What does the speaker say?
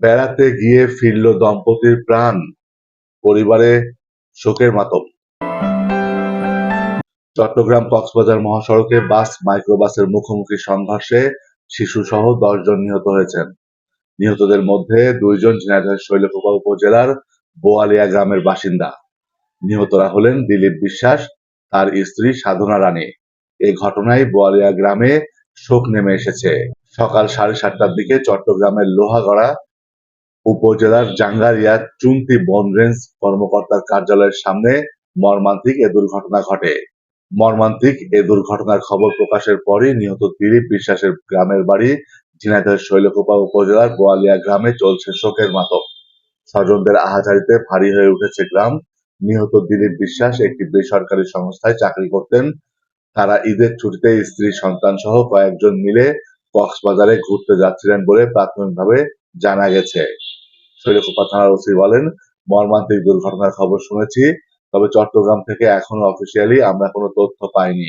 বেড়াতে গিয়ে ফিরল দম্পতির প্রাণ পরিবারে শোকের মাতম। চট্টগ্রাম কক্সবাজার মহাসড়কে বাস, মাইক্রোবাসের মুখোমুখি সংঘর্ষে শিশু সহ দশজন নিহত হয়েছেন। নিহতদের মধ্যে দুইজন ঝিনাইদহের শৈলকুপা উপজেলার বোয়ালিয়া গ্রামের বাসিন্দা। নিহতরা হলেন দিলীপ বিশ্বাস, তার স্ত্রী সাধনা রানী এই ঘটনায় বোয়ালিয়া গ্রামে শোক নেমে এসেছে। সকাল সাড়ে সাতটার দিকে চট্টগ্রামের লোহাগড়া উপজেলার জাঙ্গারিয়া চুন্তি বন রেঞ্জ কর্মকর্তার কার্যালয়ের সামনে মর্মান্তিক এ দুর্ঘটনা ঘটে। মর্মান্তিক এ দুর্ঘটনার খবর প্রকাশের পরই নিহত দিলীপ বিশ্বাসের গ্রামের বাড়ি ঝিনাইদহের শৈলকুপা উপজেলার বোয়ালিয়া গ্রামে চলছে শোকের মাতম। স্বজনদের আহাজারিতে ভারী হয়ে উঠেছে গ্রাম। নিহত দিলীপ বিশ্বাস একটি বেসরকারি সংস্থায় চাকরি করতেন। তারা ঈদের ছুটিতে স্ত্রী, সন্তান সহ কয়েকজন মিলে কক্সবাজারে ঘুরতে যাচ্ছিলেন বলে প্রাথমিকভাবে জানা গেছে। শৈলকুপা ওসি বলেন, মর্মান্তিক দুর্ঘটনার খবর শুনেছি, তবে চট্টগ্রাম থেকে এখনও অফিসিয়ালি আমরা কোনো তথ্য পাইনি।